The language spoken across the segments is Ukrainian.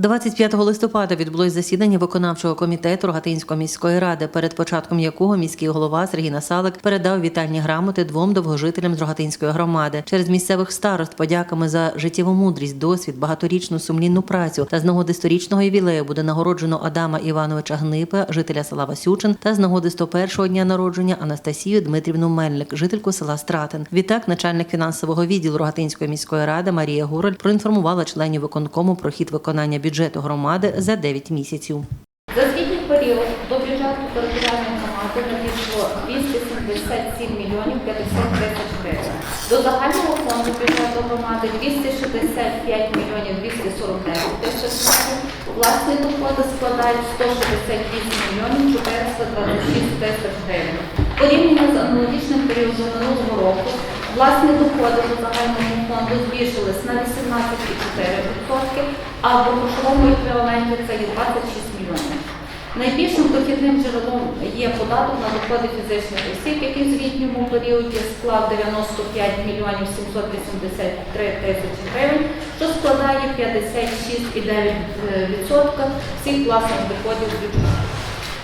25 листопада відбулось засідання виконавчого комітету Рогатинської міської ради, перед початком якого міський голова Сергій Насалик передав вітальні грамоти двом довгожителям з Рогатинської громади. Через місцевих старост подяками за життєву мудрість, досвід, багаторічну сумлінну працю та з нагоди сторічного ювілею буде нагороджено Адама Івановича Гнипа, жителя села Васючин, та з нагоди 101-го дня народження Анастасію Дмитрівну Мельник, жительку села Стратин. Відтак, начальник фінансового відділу Рогатинської міської ради Марія Гураль проінформувала членів виконкому про хід виконання бюджету громади за 9 місяців. За звітній період до бюджету територіальної громади надійшло 277 мільйонів 50 тисяч гривень. До загального фонду бюджету громади 265 мільйонів 249 тисяч гривень. Власні доходи складають 168 мільйонів 426 тисяч гривень. Порівняно з аналогічним періодом минулого року власні доходи до загального фонду збільшились на 18,4%, а в грошовому еквіваленті це є 26 мільйонів. Найбільшим дохідним джерелом є податок на доходи фізичних осіб, який в звітньому періоді склав 95 мільйонів 783 тисячі гривень, що складає 56,9% всіх власних доходів бюджету.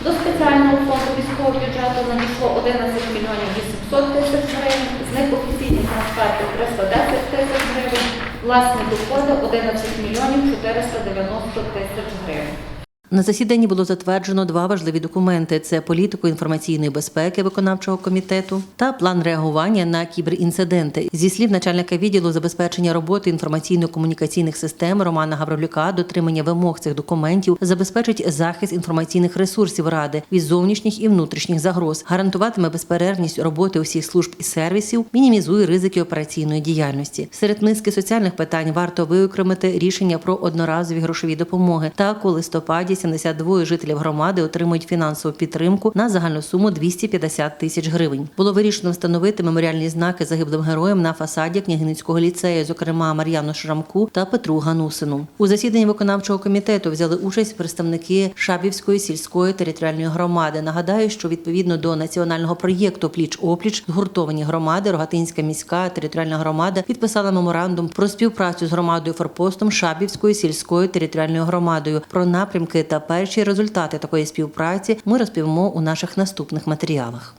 До спеціального фонду військового бюджету надійшло 11 мільйонів 800 тисяч гривень, з них офіційні трансферти 310 тисяч гривень, власні доходи 11 мільйонів 490 тисяч гривень. На засіданні було затверджено два важливі документи: це політику інформаційної безпеки виконавчого комітету та план реагування на кіберінциденти. Зі слів начальника відділу забезпечення роботи інформаційно-комунікаційних систем Романа Гаврилюка, дотримання вимог цих документів забезпечить захист інформаційних ресурсів ради від зовнішніх і внутрішніх загроз, гарантуватиме безперервність роботи усіх служб і сервісів, мінімізує ризики операційної діяльності. Серед низки соціальних питань варто виокремити рішення про одноразові грошові допомоги. Так, у листопаді 72 жителів громади отримують фінансову підтримку на загальну суму 250 тисяч гривень. Було вирішено встановити меморіальні знаки загиблим героям на фасаді Княгиницького ліцею, зокрема Мар'яну Шрамку та Петру Ганусину. У засіданні виконавчого комітету взяли участь представники Шабівської сільської територіальної громади. Нагадаю, що відповідно до національного проєкту Пліч опліч згуртовані громади Рогатинська міська територіальна громада підписала меморандум про співпрацю з громадою Форпостом Шабівською сільською територіальною громадою про напрямки та перші результати такої співпраці ми розповімо у наших наступних матеріалах.